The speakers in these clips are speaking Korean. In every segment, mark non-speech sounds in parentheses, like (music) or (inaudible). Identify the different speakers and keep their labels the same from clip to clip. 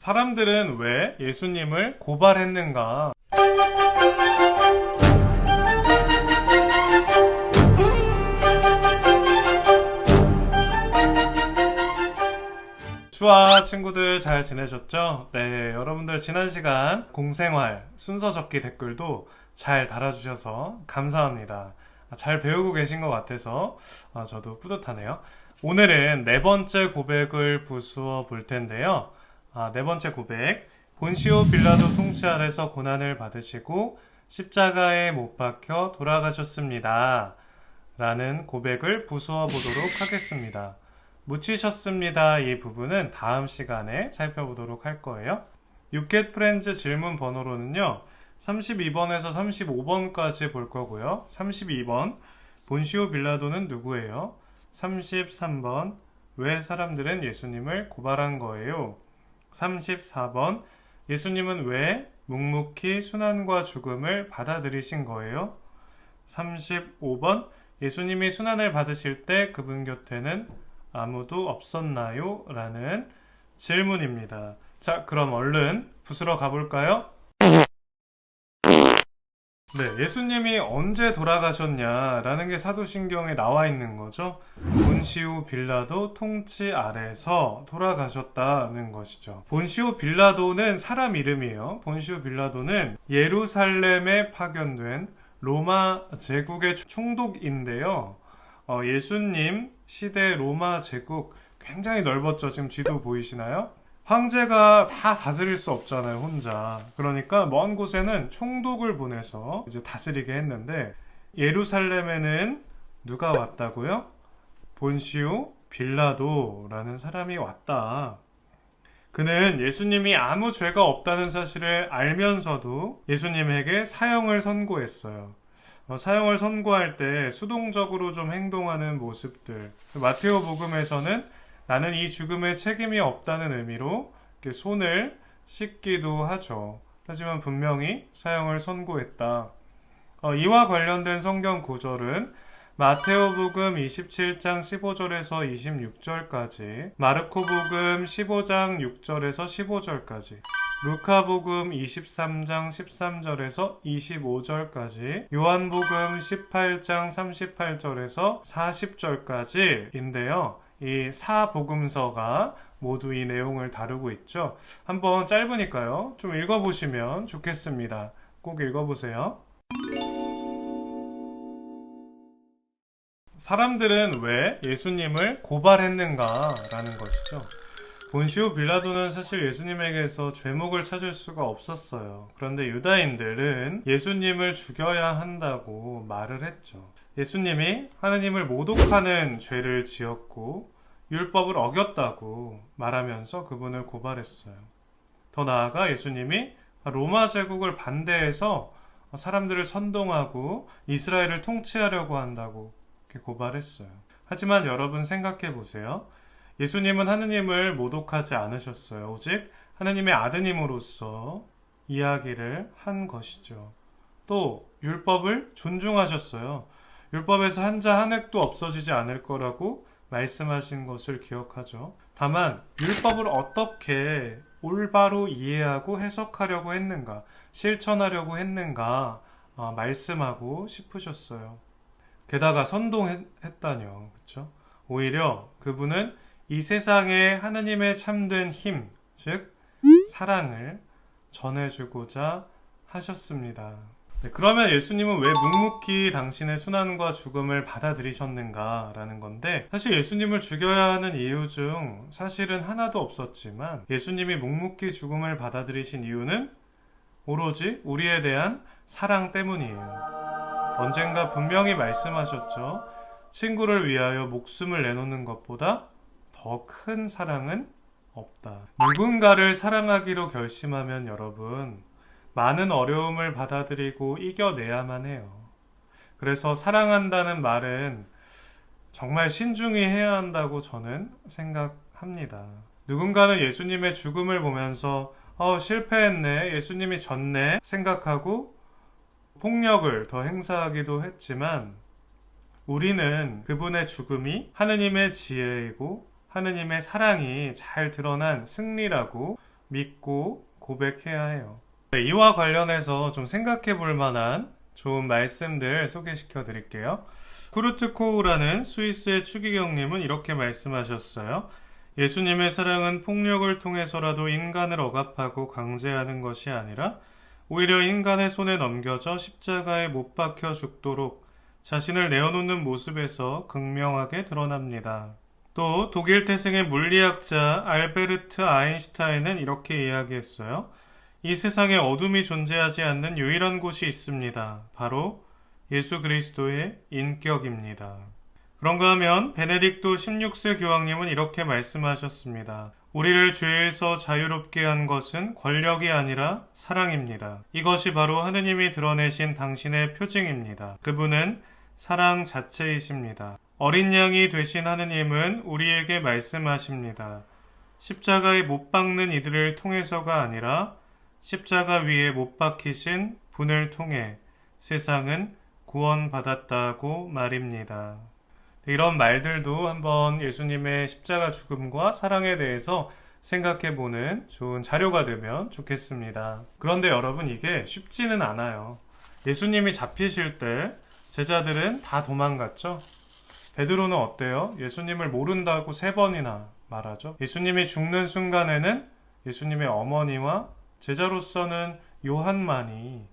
Speaker 1: 사람들은 왜 예수님을 고발했는가? 슈아 친구들 잘 지내셨죠? 네, 여러분들 지난 시간 공생활 순서 적기 댓글도 잘 달아주셔서 감사합니다. 아, 잘 배우고 계신 것 같아서 아, 저도 뿌듯하네요. 오늘은 네 번째 고백을 부수어 볼 텐데요. 아, 네 번째 고백. 본시오 빌라도 통치 아래서 고난을 받으시고 십자가에 못 박혀 돌아가셨습니다. 라는 고백을 부수어 보도록 하겠습니다. 묻히셨습니다. 이 부분은 다음 시간에 살펴보도록 할 거예요. 유켓 프렌즈 질문 번호로는요. 32번에서 35번까지 볼 거고요. 32번 본시오 빌라도는 누구예요? 33번 왜 사람들은 예수님을 고발한 거예요? 34번 예수님은 왜 묵묵히 순환과 죽음을 받아들이신 거예요? 35번 예수님이 순환을 받으실 때 그분 곁에는 아무도 없었나요? 라는 질문입니다. 자, 그럼 얼른 부스러 가볼까요? 네, 예수님이 언제 돌아가셨냐라는 게 사도신경에 나와 있는 거죠. 본시오 빌라도 통치 아래서 돌아가셨다는 것이죠. 본시오 빌라도는 사람 이름이에요. 본시오 빌라도는 예루살렘에 파견된 로마 제국의 총독인데요. 어, 예수님 시대 로마 제국 굉장히 넓었죠. 지금 지도 보이시나요? 황제가 다 다스릴 수 없잖아요, 혼자. 그러니까 먼 곳에는 총독을 보내서 이제 다스리게 했는데 예루살렘에는 누가 왔다고요? 본시오 빌라도라는 사람이 왔다. 그는 예수님이 아무 죄가 없다는 사실을 알면서도 예수님에게 사형을 선고했어요. 어, 사형을 선고할 때 수동적으로 좀 행동하는 모습들. 마테오 복음에서는 나는 이 죽음에 책임이 없다는 의미로 손을 씻기도 하죠. 하지만 분명히 사형을 선고했다. 어, 이와 관련된 성경 구절은 마테오복음 27장 15절에서 26절까지, 마르코복음 15장 6절에서 15절까지, 루카복음 23장 13절에서 25절까지, 요한복음 18장 38절에서 40절까지인데요. 이 사복음서가 모두 이 내용을 다루고 있죠. 한번 짧으니까요. 좀 읽어보시면 좋겠습니다. 꼭 읽어보세요. 사람들은 왜 예수님을 고발했는가 라는 것이죠. 본시오 빌라도는 사실 예수님에게서 죄목을 찾을 수가 없었어요. 그런데 유다인들은 예수님을 죽여야 한다고 말을 했죠. 예수님이 하느님을 모독하는 죄를 지었고 율법을 어겼다고 말하면서 그분을 고발했어요. 더 나아가 예수님이 로마 제국을 반대해서 사람들을 선동하고 이스라엘을 통치하려고 한다고 고발했어요. 하지만 여러분 생각해 보세요. 예수님은 하느님을 모독하지 않으셨어요. 오직 하느님의 아드님으로서 이야기를 한 것이죠. 또 율법을 존중하셨어요. 율법에서 한자 한 획도 없어지지 않을 거라고 말씀하신 것을 기억하죠. 다만 율법을 어떻게 올바로 이해하고 해석하려고 했는가, 실천하려고 했는가 아, 말씀하고 싶으셨어요. 게다가 선동했다뇨, 그렇죠? 오히려 그분은 이 세상에 하나님의 참된 힘, 즉 사랑을 전해주고자 하셨습니다. 네, 그러면 예수님은 왜 묵묵히 당신의 순환과 죽음을 받아들이셨는가라는 건데 사실 예수님을 죽여야 하는 이유 중 사실은 하나도 없었지만 예수님이 묵묵히 죽음을 받아들이신 이유는 오로지 우리에 대한 사랑 때문이에요. 언젠가 분명히 말씀하셨죠. 친구를 위하여 목숨을 내놓는 것보다 더 큰 사랑은 없다. 누군가를 사랑하기로 결심하면 여러분, 많은 어려움을 받아들이고 이겨내야만 해요. 그래서 사랑한다는 말은 정말 신중히 해야 한다고 저는 생각합니다. 누군가는 예수님의 죽음을 보면서 어, 실패했네, 예수님이 졌네 생각하고 폭력을 더 행사하기도 했지만 우리는 그분의 죽음이 하느님의 지혜이고 하느님의 사랑이 잘 드러난 승리라고 믿고 고백해야 해요. 네, 이와 관련해서 좀 생각해 볼 만한 좋은 말씀들 소개시켜 드릴게요. 쿠르트 코우라는 스위스의 추기경님은 이렇게 말씀하셨어요. 예수님의 사랑은 폭력을 통해서라도 인간을 억압하고 강제하는 것이 아니라 오히려 인간의 손에 넘겨져 십자가에 못 박혀 죽도록 자신을 내어놓는 모습에서 극명하게 드러납니다. 또 독일 태생의 물리학자 알베르트 아인슈타인은 이렇게 이야기했어요. 이 세상에 어둠이 존재하지 않는 유일한 곳이 있습니다. 바로 예수 그리스도의 인격입니다. 그런가 하면 베네딕토 16세 교황님은 이렇게 말씀하셨습니다. 우리를 죄에서 자유롭게 한 것은 권력이 아니라 사랑입니다. 이것이 바로 하느님이 드러내신 당신의 표징입니다. 그분은 사랑 자체이십니다. 어린 양이 되신 하느님은 우리에게 말씀하십니다. 십자가에 못 박는 이들을 통해서가 아니라 십자가 위에 못 박히신 분을 통해 세상은 구원받았다고 말입니다. 이런 말들도 한번 예수님의 십자가 죽음과 사랑에 대해서 생각해 보는 좋은 자료가 되면 좋겠습니다. 그런데 여러분 이게 쉽지는 않아요. 예수님이 잡히실 때 제자들은 다 도망갔죠? 베드로는 어때요? 예수님을 모른다고 세 번이나 말하죠. 예수님이 죽는 순간에는 예수님의 어머니와 제자로서는 요한만이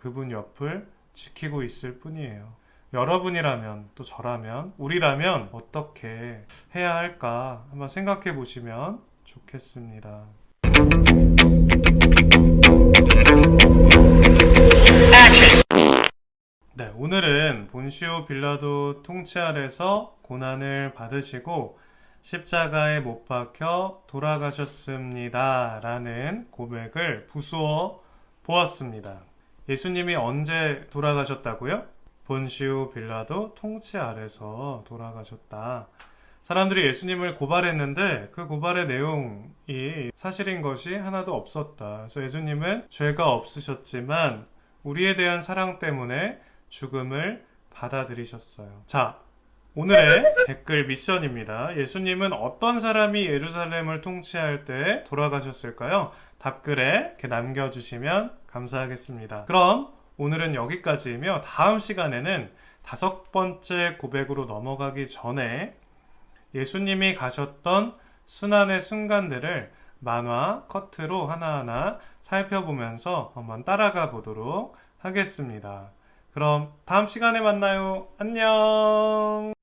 Speaker 1: 그분 옆을 지키고 있을 뿐이에요. 여러분이라면 또 저라면 우리라면 어떻게 해야 할까 한번 생각해 보시면 좋겠습니다. 본시오 빌라도 통치 아래서 고난을 받으시고 십자가에 못 박혀 돌아가셨습니다. 라는 고백을 부수어 보았습니다. 예수님이 언제 돌아가셨다고요? 본시오 빌라도 통치 아래서 돌아가셨다. 사람들이 예수님을 고발했는데 그 고발의 내용이 사실인 것이 하나도 없었다. 그래서 예수님은 죄가 없으셨지만 우리에 대한 사랑 때문에 죽음을 받아들이셨어요. 자, 오늘의 (laughs) 댓글 미션입니다. 예수님은 어떤 사람이 예루살렘을 통치할 때 돌아가셨을까요? 답글에 이렇게 남겨주시면 감사하겠습니다. 그럼 오늘은 여기까지이며 다음 시간에는 다섯 번째 고백으로 넘어가기 전에 예수님이 가셨던 순환의 순간들을 만화 커트로 하나하나 살펴보면서 한번 따라가 보도록 하겠습니다. 그럼 다음 시간에 만나요. 안녕!